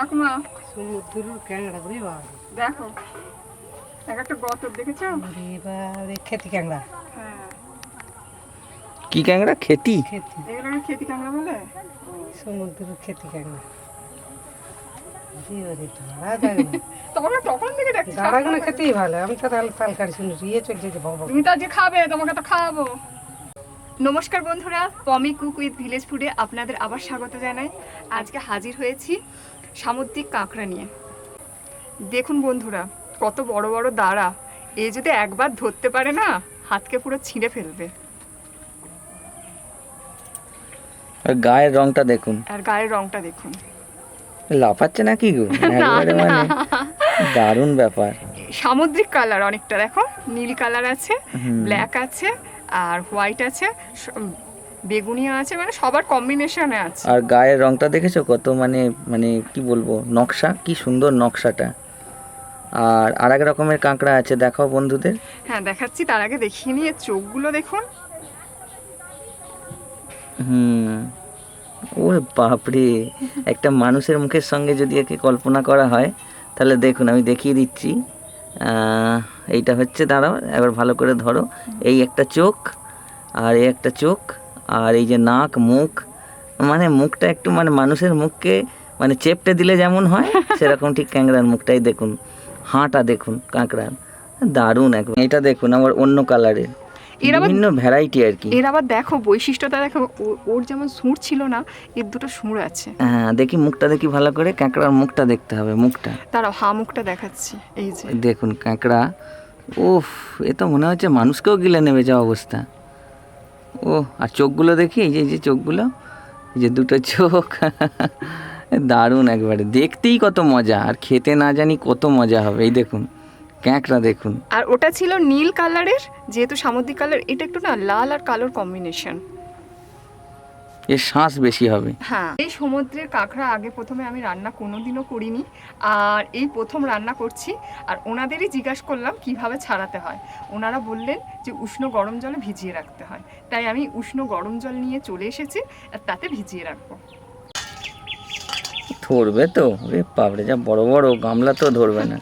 ঠাকুমা। সমুদ্রের ক্যাংড়া রে বাবা। দেখো এক একটা গতর দেখেছ? রে খেতি ক্যাংড়া। হ্যাঁ। কি ক্যাংড়া? খেতি? খেতি। এগুলোকে খেতি কাঁকড়া বলে? সমুদ্রের খেতি ক্যাংড়া। রে তখন তখন থেকে দেখছি দাঁড়াগুলো খেতেই ভালো আমি তো তাহলে তাল কাটি শুনে রিয়ে চলছে যে বাবা তুমি তো আজকে খাবে তোমাকে তো খাওয়াবো। নমস্কার বন্ধুরা পমি কুক উইথ ভিলেজ ফুডে আপনাদের আবার স্বাগত জানাই। আজকে হাজির হয়েছি সামুদ্রিক কাঁকড়া নিয়ে। দেখুন বন্ধুরা কত বড় বড় দাঁড়া। এ যদি একবার ধরতে পারে না হাতকে পুরো ছিঁড়ে ফেলবে। আর গায়ের রংটা দেখুন। আর গায়ের রংটা দেখুন। লাফাচ্ছে না কি গো একবারে মানে দারুণ ব্যাপার। সামুদ্রিক কালার অনেকটা। দেখো নীল কালার আছে ব্ল্যাক আছে আর হোয়াইট আছে বেগুনিয়া আছে মানে সবার কম্বিনেশনে আছে। আর গায়ের রংটা দেখেছ কত? মানে মানে কি বলব? নকশা? কি সুন্দর নকশাটা। আর আর এক রকমের কাঁকড়া আছে দেখাও বন্ধুদের। হ্যাঁ দেখাচ্ছি তার আগে দেখিয়ে নিয়ে চোখগুলো দেখুন। হুম। ওরে বাপরে! একটা মানুষের মুখের সঙ্গে যদি একে কল্পনা করা হয় তাহলে দেখুন আমি দেখিয়ে দিচ্ছি। এইটা হচ্ছে দাঁড়াও এবার ভালো করে ধরো। এই একটা চোখ আর এই একটা চোখ আর এই যে নাক মুখ মানে মুখটা একটু মানে মানুষের মুখকে মানে চেপটে দিলে যেমন হয় সেরকম ঠিক ক্যাংড়ার মুখটাই দেখুন হাঁটা দেখুন কাঁকড়ার দারুণ একদম। এটা দেখুন আবার অন্য কালারের এর বিভিন্ন ভ্যারাইটি আর কি। এর আবার দেখো বৈশিষ্ট্যটা দেখো ওর যেমন সুর ছিল না এর দুটো সুর আছে। হ্যাঁ দেখি মুখটা দেখি ভালো করে কাঁকড়ার মুখটা দেখতে হবে মুখটা। তারাও হা মুখটা দেখাচ্ছি এই যে। দেখুন কাঁকড়া উফ এ তো মনে হচ্ছে মানুষকেও গিলে নেবে যা অবস্থা। ও, আর চোখগুলো দেখি? এই যে এই যে চোখগুলো? এই যে দুটো চোখ। দারুণ একবারে। দেখতেই কত মজা, আর খেতে না জানি কত মজা হবে। এই দেখুন, ক্যাঁকড়া দেখুন। আর ওটা ছিল নীল কালারের, যেহেতু সামুদ্রিক কালার, এটা একটু না লাল আর কালোর কম্বিনেশন এর শ্বাস বেশি হবে। হ্যাঁ এই সমুদ্রের কাঁকড়া আগে প্রথমে আমি রান্না কোনোদিনও করিনি। আর এই প্রথম রান্না করছি আর ওনাদেরই জিজ্ঞাসা করলাম কীভাবে ছাড়াতে হয়। ওনারা বললেন যে উষ্ণ গরম জলে ভিজিয়ে রাখতে হয়। তাই আমি উষ্ণ গরম জল নিয়ে চলে এসেছি আর তাতে ভিজিয়ে রাখব। ধরবে তো রে বাপরে যা বড় বড় গামলা তো ধরবে না।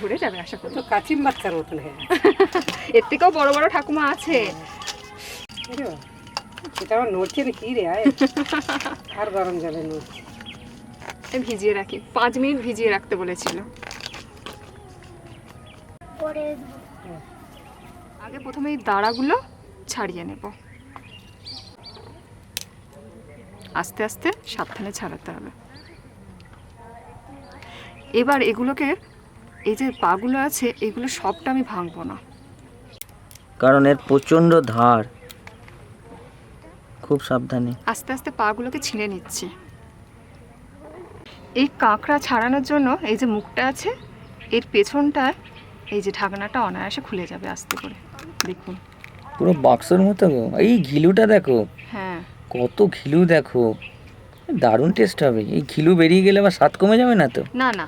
ধরে যাবে আশা করি। তো কাচিম বাচ্চার মতন হয়ে এর থেকেও বড় বড় ঠাকুমা আছে। গেছে সেটা আমার নড়ছে না কি রে আর গরম জলে নড়ছে ভিজিয়ে রাখি। পাঁচ মিনিট ভিজিয়ে রাখতে বলেছিল। আগে প্রথমে এই দাঁড়াগুলো ছাড়িয়ে নেব। আস্তে আস্তে সাবধানে ছাড়াতে হবে। এবার এগুলোকে এই যে পাগুলো আছে এগুলো সবটা আমি ভাঙবো না। কারণ এর প্রচণ্ড ধার। খুব সাবধানে। আস্তে আস্তে পাগুলোকে ছিঁড়ে নিচ্ছি। এই কাঁকড়া ছাড়ানোর জন্য এই যে মুখটা আছে এর পেছনটা এই যে ঢাকনাটা অনায়াসে খুলে যাবে আস্তে করে। দেখুন। পুরো বাক্সর মতো গো। এই ঘিলুটা দেখো। হ্যাঁ। কত ঘিলু দেখো। দারুণ টেস্ট হবে। এই ঘিলু বেরিয়ে গেলে আবার স্বাদ কমে যাবে না তো? না না।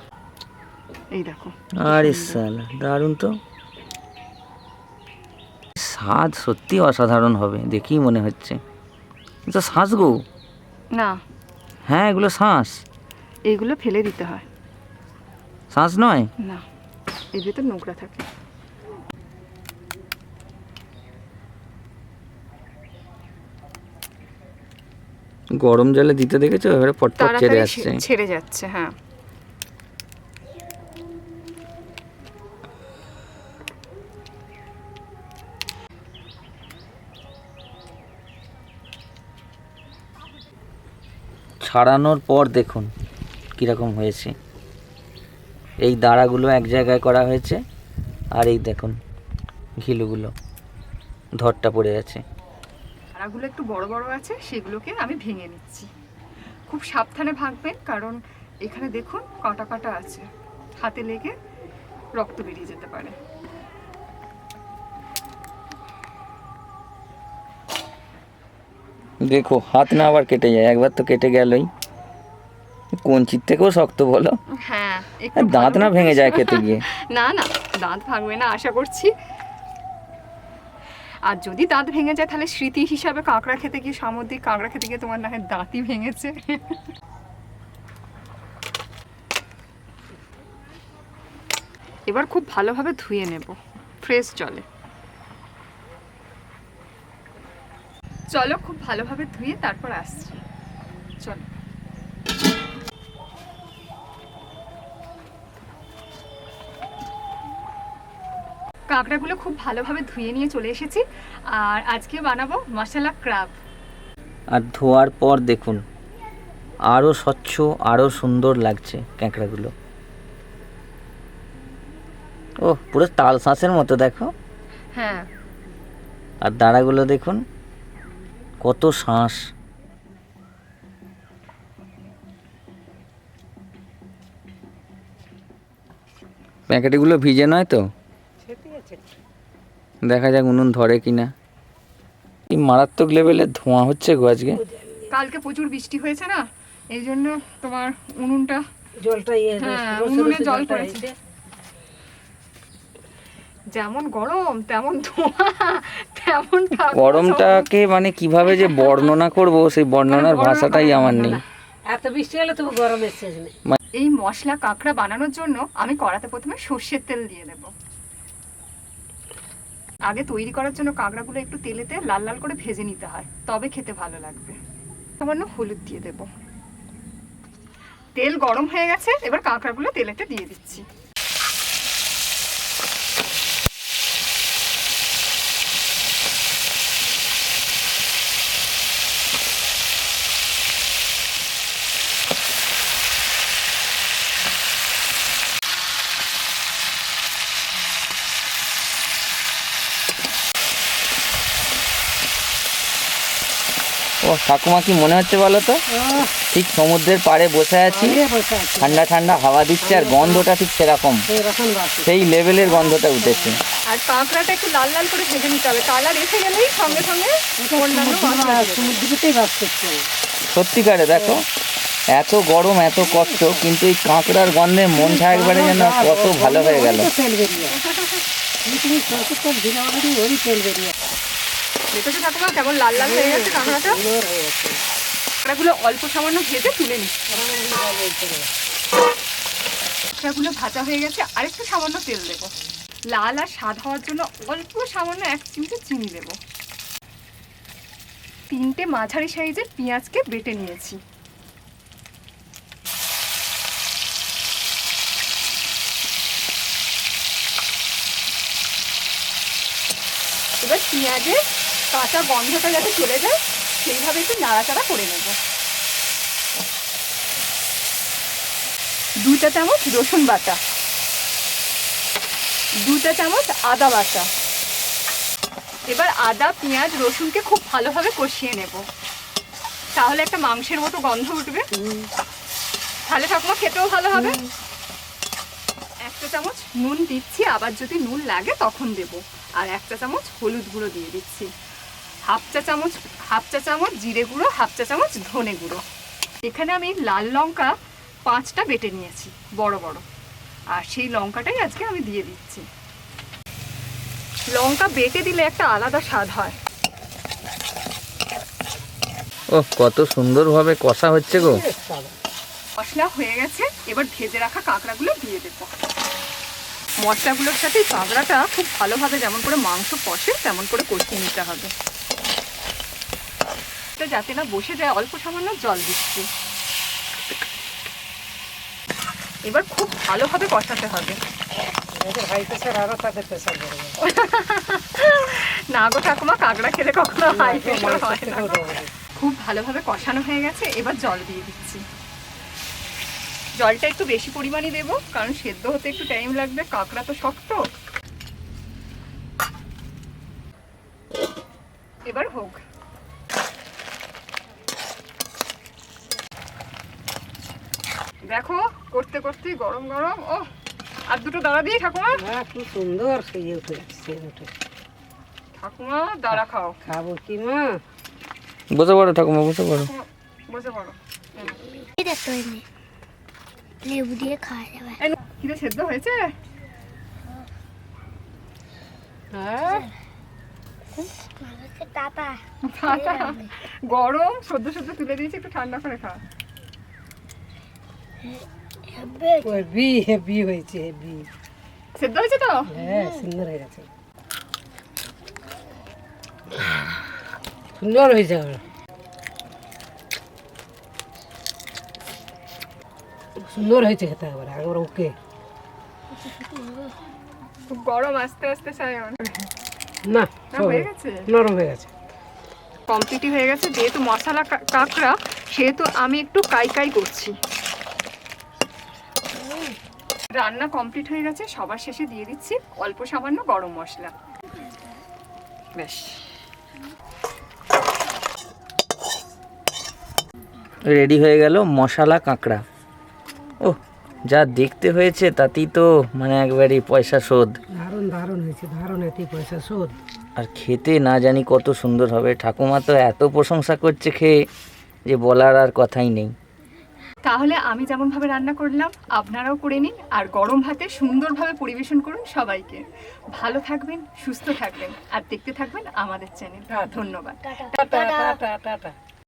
এই দেখো। আরে সালা দারুণ তো। স্বাদ সত্যি অসাধারণ হবে দেখেই মনে হচ্ছে। এ তো শ্বাস গো। না। হ্যাঁ এগুলো শ্বাস। এগুলো ফেলে দিতে হয়। শ্বাস নয়? না এর ভিতর নোংরা থাকে। গরম জলে দিতে দেখেছ? এবারে পটপট ছেড়ে আসছে। ছেড়ে যাচ্ছে হ্যাঁ। ছাড়ানোর পর দেখুন কীরকম হয়েছে। এই দাঁড়াগুলো এক জায়গায় করা হয়েছে আর এই দেখুন ঘিলুগুলো, ধরটা পড়ে আছে। চারাগুলো একটু বড় বড় আছে, সেগুলোকে আমি ভেঙে নিচ্ছি। খুব সাবধানে ভাগবেন কারণ এখানে দেখুন কাটা কাটা আছে। হাতে লেগে রক্ত বেরিয়ে যেতে পারে। দেখো হাত না আবার কেটে যায় একবার তো কেটে গেলই। কঞ্চির থেকেও শক্ত বলো। হ্যাঁ দাঁত না ভেঙে যায় খেতে গিয়ে। না না দাঁত ভাঙবে না আশা করছি। আর যদি দাঁত ভেঙে যায় তাহলে স্মৃতি হিসাবে কাঁকড়া খেতে গিয়ে সামুদ্রিক কাঁকড়া খেতে গিয়ে তোমার নাকের দাঁতই ভেঙেছে। এবার খুব ভালোভাবে ধুয়ে নেব ফ্রেশ জলে। চলো খুব ভালোভাবে ধুয়ে তারপর আসছি। চলো। কাঁকড়াগুলো খুব ভালোভাবে ধুয়ে নিয়ে চলে এসেছি আর আজকে বানাবো মশলা ক্রাব। আর ধোয়ার পর দেখুন আরও স্বচ্ছ আরও সুন্দর লাগছে ক্যাঁকড়াগুলো ও পুরো তাল শাঁসের মতো দেখো। হ্যাঁ। আর দাঁড়াগুলো দেখুন কত শাঁস প্যাকেটগুলো ভিজে নয় তো? দেখা যাক উনুন ধরে কিনা। কি মারাত্মক লেভেলের ধোঁয়া হচ্ছে গো আজকে। কালকে প্রচুর বৃষ্টি হয়েছে না? এই জন্য তোমার উনুনটা জলটা ইয়ে হ্যাঁ, উনুনে জল পড়েছে। যেমন গরম তেমন ধোঁয়া তেমন গরমটাকে মানে কীভাবে যে বর্ণনা করব সেই বর্ণনার ভাষাটাই আমার নেই। এত বৃষ্টি হলে তবু গরমের শেষ নেই। এই মশলা কাঁকড়া বানানোর জন্য আমি কড়াতে প্রথমে সর্ষের তেল দিয়ে দেব। আগে তৈরি করার জন্য কাঁকড়াগুলো একটু তেলেতে লাল লাল করে ভেজে নিতে হয়। তবে খেতে ভালো লাগবে। সামান্য হলুদ দিয়ে দেব। তেল গরম হয়ে গেছে এবার কাঁকড়াগুলো তেলেতে দিয়ে দিচ্ছি। ও ঠাকুমা কি মনে হচ্ছে বলো তো? ঠিক সমুদ্রের পাড়ে বসে আছি। ঠান্ডা ঠান্ডা হাওয়া দিচ্ছে আর গন্ধটা ঠিক সেরকম। সেই লেভেলের গন্ধটা উঠেছে। আর কাঁকড়াটা একটু লাল লাল করে ভেজে নিতে হবে। কালার এসে গেলেই সঙ্গে সঙ্গে সত্যিকারে দেখো এত গরম এত কষ্ট কিন্তু এই কাঁকড়ার গন্ধে মন মনটা একবারে যেন কত ভালো হয়ে গেল। দেখেছ ঠাকুমা কেমন লাল লাল হয়ে গেছে কাঁকড়াটা। অল্প সামান্য ভেজে তুলে কাঁকড়াগুলো ভাজা হয়ে গেছে, আরেকটু সামান্য তেল দেবো। লাল আর স্বাদ হওয়ার জন্য অল্প সামান্য এক চিমটে চিনি দেবো। তিনটে মাঝারি সাইজের পেঁয়াজকে বেটে নিয়েছি। এবার পেঁয়াজের কাঁচা গন্ধটা যাতে চলে যায়, সেইভাবে একটু নাড়াচাড়া করে নেব। দুটা চামচ রসুন বাটা। দুটা চামচ আদা বাটা। এবার আদা, পেঁয়াজ, রসুনকে খুব ভালোভাবে কষিয়ে নেব। তাহলে একটা মাংসের মতো গন্ধ উঠবে। তাহলে ঠাকুমা, খেতেও ভালো হবে। একটা চামচ নুন দিচ্ছি। আবার যদি নুন লাগে তখন দেব। আর একটা চামচ হলুদ গুঁড়ো দিয়ে দিচ্ছি। হাফ চা চামচ হাফ চা চামচ জিরে গুঁড়ো হাফ চা চামচ ধনে গুঁড়ো। এখানে আমি লাল লঙ্কা পাঁচটা বেটে নিয়েছি বড় বড়। আর সেই লঙ্কাটাই আজকে আমি দিয়ে দিচ্ছি। লঙ্কা বেটে দিলে একটা আলাদা স্বাদ হয়। ও কত সুন্দরভাবে কষা হচ্ছে গো। মশলা হয়ে গেছে এবার ভেজে রাখা কাঁকড়াগুলো দিয়ে দেবো। মশলাগুলোর সাথে কাঁকড়াটা খুব ভালোভাবে যেমন করে মাংস কষে তেমন করে কষিয়ে নিতে হবে। এটা যাতে না বসে যায় অল্প সামান্য জল দিচ্ছি। এবার খুব ভালোভাবে কষাতে হবে। না গো ঠাকুমা কাঁকড়া খেলে কখনো হাই প্রেশার হয় না। খুব ভালোভাবে কষানো হয়ে গেছে এবার জল দিয়ে দিচ্ছি। জলটা একটু বেশি পরিমাণে দেবো কারণ সেদ্ধ হতে একটু টাইম লাগবে কাঁকড়া তো শক্ত এবার হোক দেখো করতে করতে গরম গরম ও আর দুটো দাঁড়া দিয়ে ঠাকুমা। কি সুন্দর সেজে উঠে সেজে উঠে ঠাকুমা দাঁড়া খাও। খাব কি মা? বসে পড়ো ঠাকুমা বসে পড়ো। বসে পড়ো। লেবু দিয়ে খাওয়া যাবে। নাও, সেদ্ধ হয়েছে? হ্যাঁ? গরম সদ্য সদ্য তুলে দিয়েছি একটু ঠান্ডা করে খা। হেভি হেভি হয়েছে হেভি সেদ্ধ হয়েছে তো? হ্যাঁ সুন্দর হয়ে গেছে। সুন্দর হয়েছে আবার। সুন্দর হয়েছে খেতে একবার একবার ওকে খুব গরম আস্তে আস্তে না না, হয়ে গেছে? নরম হয়ে গেছে। কমপ্লিটই হয়ে গেছে যেহেতু মশলা কাঁকড়া সেহেতু আমি একটু কাই কাই করছি। রান্না কমপ্লিট হয়ে গেছে সবার শেষে দিয়ে দিচ্ছি অল্প সামান্য গরম মশলা। বেশ। রেডি হয়ে গেল মশলা কাঁকড়া। ও যা দেখতে হয়েছে তাতেই তো মানে একবারই পয়সা শোধ। দারুণ দারুণ হয়েছে দারুণ এতে পয়সা শোধ। আর খেতে না জানি কত সুন্দর হবে। ঠাকুমা তো এত প্রশংসা করছে খেয়ে যে বলার আর কথাই নেই। তাহলে আমি যেমনভাবে রান্না করলাম আপনারাও করে নিন আর গরম ভাতে সুন্দরভাবে পরিবেশন করুন সবাইকে। ভালো থাকবেন সুস্থ থাকবেন আর দেখতে থাকবেন আমাদের চ্যানেল ধন্যবাদ।